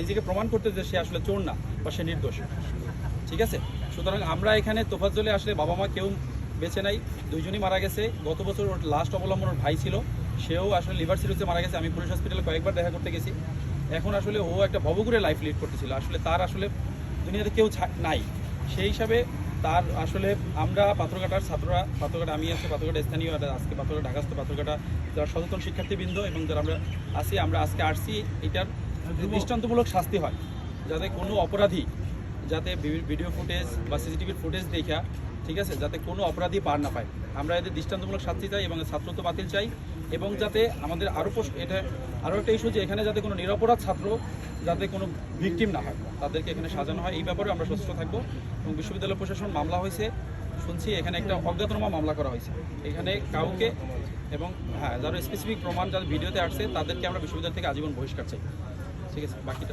নিজেকে প্রমাণ করতে যে সে আসলে চোর না বা সে নির্দোষ। ঠিক আছে? সুতরাং আমরা এখানে তোফাজ্জলে আসলে বাবা মা কেউ বেঁচে নাই, দুইজনই মারা গেছে। গত বছর ওর লাস্ট অবলম্বন ওর ভাই ছিল। সেও আসলে লিভার সিরোসে মারা গেছে। আমি পুলিশ হসপিটালে কয়েকবার দেখা করতে গেছি। এখন আসলে ও একটা ভবঘুরে লাইফ লিড করতেছিল। আসলে তার আসলে দুনিয়াতে কেউ নাই। সেই হিসাবে তার আসলে আমরা পাথরঘাটার ছাত্ররা, পাথরঘাটা আমি আছি, পাথরঘাটা স্থানীয় আজকে পাথরঘাটা ঢাকাস্থ পাথরঘাটা যারা সচেতন শিক্ষার্থীবৃন্দ এবং যারা আমরা আছি, আমরা আজকে আসছি এটার দৃষ্টান্তমূলক শাস্তি হয়। যাতে কোনো অপরাধী যাতে ভিডিও ফুটেজ বা সিসিটিভির ফুটেজ দেখা ঠিক আছে, যাতে কোনো অপরাধী পার না পায়। আমরা এদের দৃষ্টান্তমূলক শাস্তি চাই এবং ছাত্রত্ব বাতিল চাই এবং যাতে আমাদের আরও এটা আরও একটা ইস্যু যে এখানে যাতে কোনো নিরপরাধ ছাত্র যাতে কোনো ভিকটিম না হয়। তাদেরকে এখানে সাজানো হয়। এই ব্যাপারে আমরা সচেষ্ট থাকব এবং বিশ্ববিদ্যালয় প্রশাসন মামলা হয়েছে। শুনছি এখানে একটা অজ্ঞাতনামা মামলা করা হয়েছে। এখানে কাউকে এবং হ্যাঁ যারা স্পেসিফিক প্রমাণ, যারা ভিডিওতে আসছে, তাদেরকে আমরা বিশ্ববিদ্যালয় থেকে আজীবন বহিষ্কার চাই। ঠিক আছে বাকিটা।